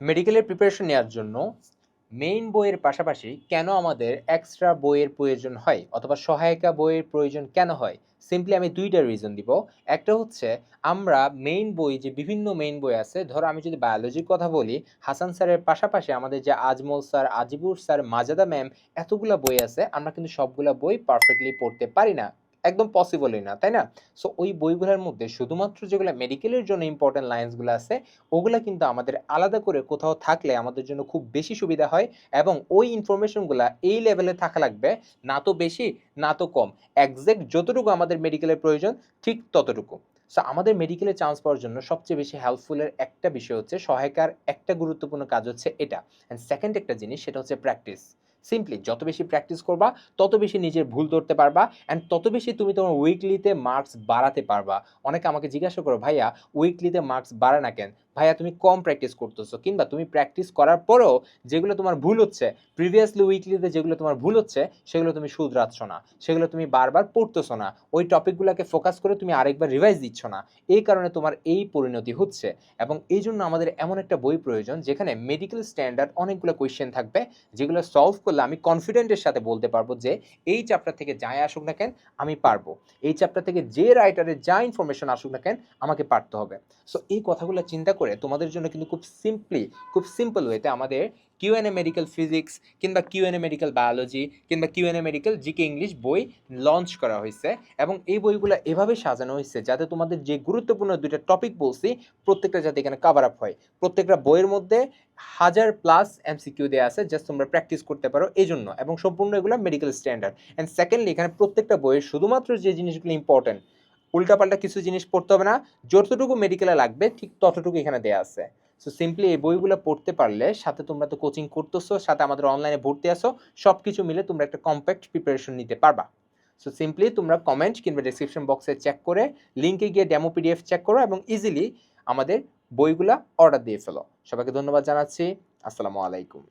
মেডিকেলের প্রিপারেশন নেওয়ার জন্য মেইন বইয়ের পাশাপাশি কেন আমাদের এক্সট্রা বইয়ের প্রয়োজন হয় অথবা সহায়িকা বইয়ের প্রয়োজন কেন হয়? সিম্পলি আমি দুইটা রিজন দিব। একটা হচ্ছে আমরা মেইন বই যে বিভিন্ন মেইন বই আছে, ধরো আমি যদি বায়োলজির কথা বলি, হাসান স্যারের পাশাপাশি আমাদের যে Azmal sir, Azibur sir, Majada ma'am এতগুলা বই আছে, আমরা কিন্তু সবগুলা বই পারফেক্টলি পড়তে পারি না। একদম পসিবলই না, তাই না? সো ওই বইগুলোর মধ্যে শুধুমাত্র যেগুলো মেডিকেলের জন্য ইম্পর্টেন্ট লাইন্সগুলো আছে, ওগুলো কিন্তু আমাদের আলাদা করে কোথাও থাকলে আমাদের জন্য খুব বেশি সুবিধা হয় এবং ওই ইনফরমেশনগুলো এই লেভেলে থাকা লাগবে, না তো বেশি, না তো কম। একজ্যাক্ট যতটুকু আমাদের মেডিকেলের প্রয়োজন, ঠিক ততটুকু। সো আমাদের মেডিকেলে চান্স পাওয়ার জন্য সবচেয়ে বেশি হেল্পফুলের একটা বিষয় হচ্ছে সহায়কার একটা গুরুত্বপূর্ণ কাজ হচ্ছে এটা। অ্যান্ড সেকেন্ড একটা জিনিস সেটা হচ্ছে প্র্যাকটিস সিম্পলি যত বেশি প্র্যাকটিস করবা, তত বেশি নিজের ভুল ধরতে পারবা অ্যান্ড তত বেশি তুমি তোমার উইকলিতে মার্কস বাড়াতে পারবা। অনেকে আমাকে জিজ্ঞাসা করো, ভাইয়া উইকলিতে মার্কস বাড়ে না কেন? ভাইয়া তুমি কম প্র্যাকটিস করতেছো, কিংবা তুমি প্র্যাকটিস করার পরেও যেগুলো তোমার ভুল হচ্ছে প্রিভিয়াসলি উইকলিতে যেগুলো তোমার ভুল হচ্ছে, সেগুলো তুমি শুধরাচ্ছ না, সেগুলো তুমি বারবার পড়তেছো না, ওই টপিকগুলোকে ফোকাস করে তুমি আরেকবার রিভাইজ দিচ্ছ না, এই কারণে তোমার এই পরিণতি হচ্ছে, এবং এই জন্য আমাদের এমন একটা বই প্রয়োজন, যেখানে মেডিকেল স্ট্যান্ডার্ড অনেকগুলো কোয়েশ্চেন থাকবে, যেগুলো সলভ করলে আমি কনফিডেন্টের সাথে বলতে পারব যে, এই চ্যাপ্টার থেকে যাই আসুক না কেন, আমি পারব, এই চ্যাপ্টার থেকে যে রাইটারের যা ইনফরমেশন আসুক না কেন, আমাকে পারতে হবে। সো এই কথাগুলো চিন্তা করে তোমাদের জন্য কিন্তু খুব সিম্পলি খুব সিম্পল ওয়েতে আমাদের Q N QNA medical physics কিংবা কিউএনএ মেডিকেল বায়োলজি কিংবা কিউএনএ মেডিকেল জিকে ইংলিশ বই লঞ্চ করা হয়েছে এবং এই বইগুলো এভাবে সাজানো হয়েছে যাতে তোমাদের যে গুরুত্বপূর্ণ দুইটা টপিক বলছি প্রত্যেকটা যাতে এখানে কাভার আপ হয়। প্রত্যেকটা বইয়ের মধ্যে হাজার প্লাস এমসিকিউ দেওয়া আছে জাস্ট তোমরা প্র্যাকটিস করতে পারো এই জন্য এবং সম্পূর্ণ এগুলো মেডিকেল স্ট্যান্ডার্ড অ্যান্ড সেকেন্ডলি এখানে প্রত্যেকটা বইয়ের শুধুমাত্র যে জিনিসগুলো ইম্পর্টেন্ট উল্টাপাল্টা কিছু জিনিস পড়তে হবে না। যতটুকু মেডিকেলে লাগবে, ঠিক ততটুকু এখানে দেওয়া আছে। সো সিম্পলি এই বইগুলো পড়তে পারলে, সাথে তোমরা তো কোচিং করতেছো, সাথে আমাদের অনলাইনে ভর্তি আসো সব কিছু মিলে তোমরা একটা কম্প্যাক্ট প্রিপারেশন নিতে পারবা। সো সিম্পলি তোমরা কমেন্ট কিংবা ডিসক্রিপশন বক্সে চেক করে লিঙ্কে গিয়ে ডেমো পিডিএফ চেক করো এবং ইজিলি আমাদের বইগুলা অর্ডার দিয়ে ফেলো। সবাইকে ধন্যবাদ জানাচ্ছি। আসসালামু আলাইকুম।